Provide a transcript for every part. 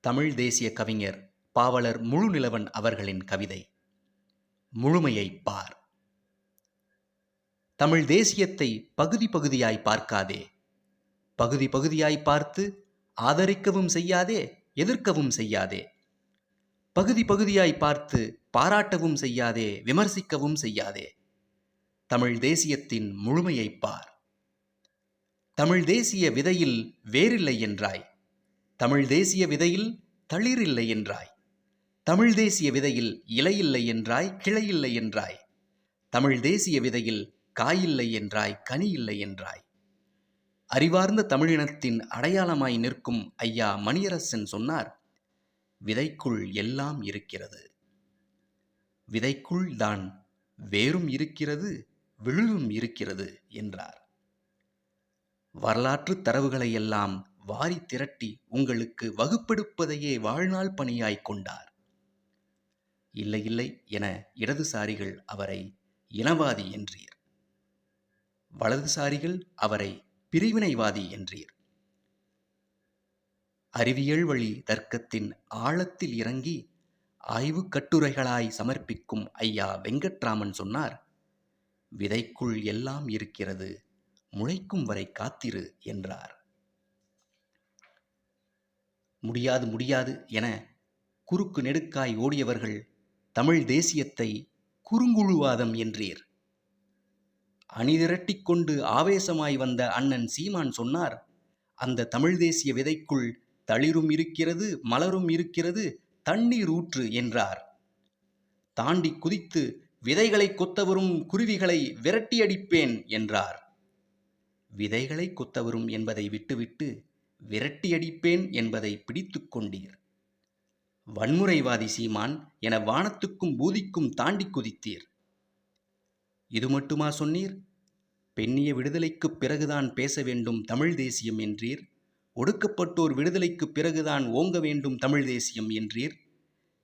தமிழ் தேசிய கவிஞர் பாவலர் முழுநிலவன் அவர்களின் கவிதை முழுமையைப் பார் தமிழ் தேசியத்தை பகுதி பகுதியாய் பார்க்காதே பகுதி பகுதியாய் பார்த்து ஆதரிக்கவும் செய்யாதே எதிர்க்கவும் செய்யாதே பகுதி பகுதியாய் பார்த்து பாராட்டவும் செய்யாதே விமர்சிக்கவும் செய்யாதே தமிழ் தேசியத்தின் முழுமையைப் பார். தமிழ் தேசிய விதையில் வேறில்லை என்றாய் தமிழ் தேசிய விதையில் தளிர் இல்லை என்றாய். தமிழ் தேசிய விதையில் இலையில்லை என்றாய் கிளையில்லை என்றாய். தமிழ் தேசிய விதையில் காயில்லை என்றாய் கனி இல்லை என்றாய். அறிவார்ந்த தமிழினத்தின் அடையாளமாய் நிற்கும் ஐயா மணியரசன் சொன்னார் விதைக்குள் எல்லாம் இருக்கிறது. விதைக்குள் தான் வேரும் இருக்கிறது விழுவும் இருக்கிறது என்றார். வரலாற்று தரவுகளை எல்லாம் வாரி திரட்டி உங்களுக்கு வகுப்பெடுப்பதையே வாழ்நாள் பணியாய் கொண்டார். இல்லை இல்லை என இடதுசாரிகள் அவரை இனவாதி என்றீர். வலதுசாரிகள் அவரை பிரிவினைவாதி என்றீர். அறிவியல் வழி தர்க்கத்தின் ஆழத்தில் இறங்கி ஆய்வுக் கட்டுரைகளாய் சமர்ப்பிக்கும் ஐயா வெங்கட்ராமன் சொன்னார் விதைக்குள் எல்லாம் இருக்கிறது முளைக்கும் வரை காத்திரு என்றார். முடியாது முடியாது என குறுக்கு நெடுக்காய் ஓடியவர்கள் தமிழ் தேசியத்தை குறுங்குழுவாதம் என்றீர். அணிதிரட்டிக் கொண்டு ஆவேசமாய் வந்த அண்ணன் சீமான் சொன்னார் அந்த தமிழ் தேசிய விதைக்குள் தளிரும் இருக்கிறது மலரும் இருக்கிறது தண்ணீர் ஊற்று என்றார். தாண்டி குதித்து விதைகளை கொத்த வரும் குருவிகளை விரட்டியடிப்பேன் என்றார். விதைகளை கொத்த வரும் என்பதை விட்டுவிட்டு விரட்டியடிப்பேன் என்பதை பிடித்து கொண்டீர். வன்முறைவாதி சீமான் என வானத்துக்கும் பூதிக்கும் தாண்டி குதித்தீர். இது மட்டுமா சொன்னீர்? பெண்ணிய விடுதலைக்குப் பிறகுதான் பேச வேண்டும் தமிழ் தேசியம் என்றீர். ஒடுக்கப்பட்டோர் விடுதலைக்குப் பிறகுதான் ஓங்க வேண்டும் தமிழ் தேசியம் என்றீர்.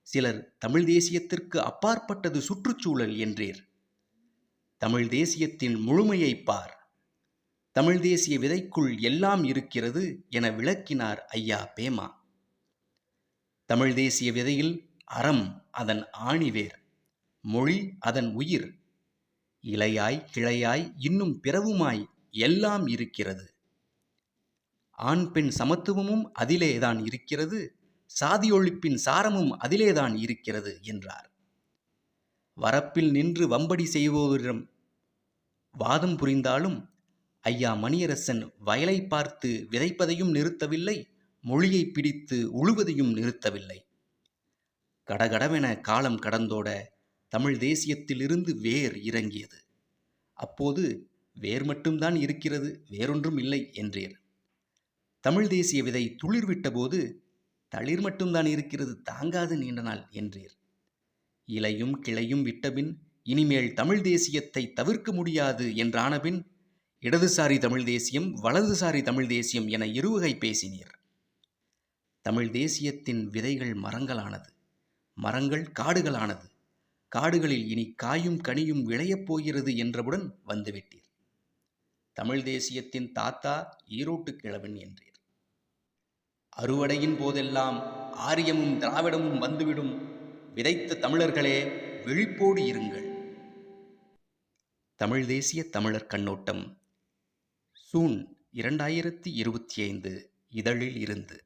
சிலர் தமிழ் தேசியத்திற்கு அப்பாற்பட்டது சுற்றுச்சூழல் என்றீர். தமிழ் தேசியத்தின் முழுமையைப் பார். தமிழ் தேசிய விதைக்குள் எல்லாம் இருக்கிறது என விளக்கினார் ஐயா பேமா. தமிழ் தேசிய விதையில் அறம் அதன் ஆணிவேர் மொழி அதன் உயிர் இலையாய் கிளையாய் இன்னும் பிறவுமாய் எல்லாம் இருக்கிறது. ஆண் பெண் சமத்துவமும் அதிலேதான் இருக்கிறது சாதி ஒழிப்பின் சாரமும் அதிலேதான் இருக்கிறது என்றார். வரப்பில் நின்று வம்படி செய்வோரிடம் வாதம் புரிந்தாலும் ஐயா மணியரசன் வயலை பார்த்து விதைப்பதையும் நிறுத்தவில்லை மொழியை பிடித்து உழுவதையும் நிறுத்தவில்லை. கடகடவென காலம் கடந்தோட தமிழ் தேசியத்திலிருந்து வேர் இறங்கியது. அப்போது வேர் மட்டும்தான் இருக்கிறது வேறொன்றும் இல்லை என்றீர் தமிழ் தேசிய விதை துளிர் விட்டபோது தளிர் மட்டும்தான் இருக்கிறது தாங்காது நீண்ட நாள் என்றீர் இலையும் கிளையும் விட்டபின் இனிமேல் தமிழ் தேசியத்தை தவிர்க்க முடியாது என்றானபின் இடதுசாரி தமிழ் தேசியம் வலதுசாரி தமிழ் தேசியம் என இருவகை பேசினீர். தமிழ் தேசியத்தின் விதைகள் மரங்களானது மரங்கள் காடுகளானது. காடுகளில் இனி காயும் கனியும் விளையப் போகிறது என்றவுடன் வந்துவிட்டீர். தமிழ் தேசியத்தின் தாத்தா ஈரோட்டு கிழவன் என்றீர். அறுவடையின் போதெல்லாம் ஆரியமும் திராவிடமும் வந்துவிடும். விதைத்த தமிழர்களே விழிப்போடு இருங்கள். தமிழ் தேசிய தமிழர் கண்ணோட்டம். சூன் இரண்டாயிரத்தி இருபத்தி ஐந்து இதழில் இருந்து.